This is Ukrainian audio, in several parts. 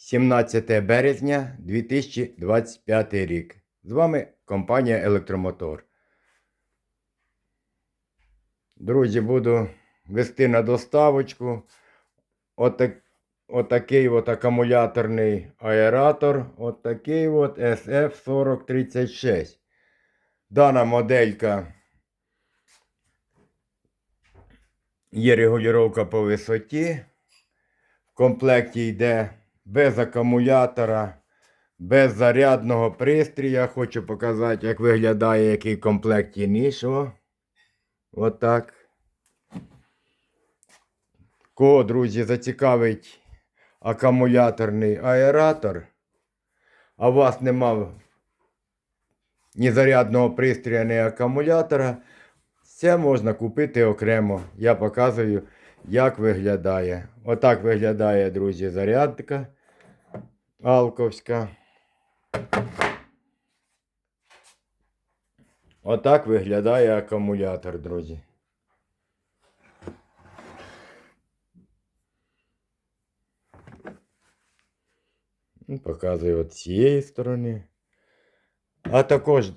17 березня 2025 рік. З вами компанія Електромотор. Друзі, буду вести на доставочку отак, отакий от акумуляторний аератор. Отакий от SF4036. Дана моделька є регулювання по висоті. В комплекті йде без акумулятора, без зарядного пристрія. Хочу показати, як виглядає який в комплекті ніж. О. Отак. Кого, друзі, зацікавить акумуляторний аератор, а у вас нема ні зарядного пристрія, ні акумулятора, це можна купити окремо. Я показую, як виглядає. Отак виглядає, друзі, зарядка Алковська. Отак виглядає акумулятор, друзі. Ну, Показую от цієї сторони. А також,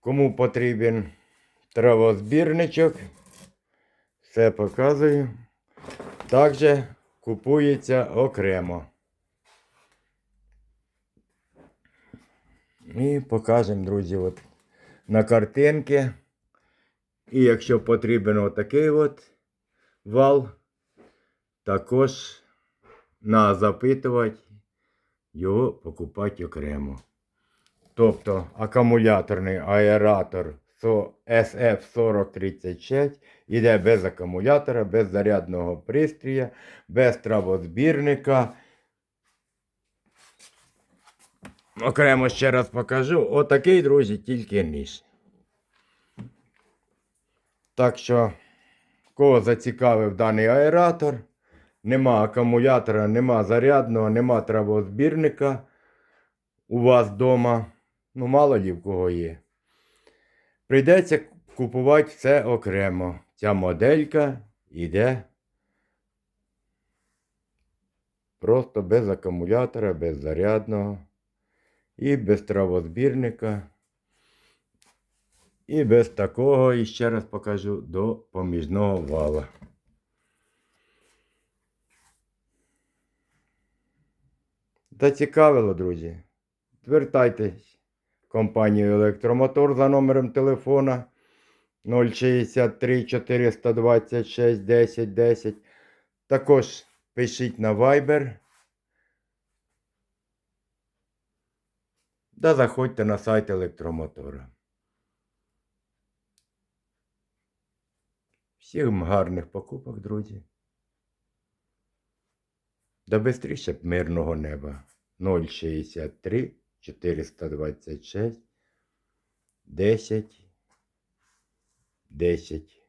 кому потрібен травозбірничок, все показую. Також купується окремо. І покажемо, друзі, от на картинки. І якщо потрібен отакий от вал, також на запитувати його покупати окремо. Тобто акумуляторний аератор SF4036 іде без акумулятора, без зарядного пристрія, без травозбірника. Окремо ще раз покажу. Отакий, друзі, тільки ніж. Так що, кого зацікавив даний аератор, нема акумулятора, нема зарядного, нема травозбірника у вас вдома. Ну, мало лі в кого є. Прийдеться купувати все окремо. Ця моделька йде просто без акумулятора, без зарядного. І без травозбірника. І без такого, і ще раз покажу, до поміжного вала. Зацікавило, друзі. Звертайтесь в компанію Електромотор за номером телефона 063 426 10 10. Також пишіть на Viber. Да заходьте на сайт електромотора. Всім гарних покупок, друзі. Да бистріше мирного неба. 063 426 10 10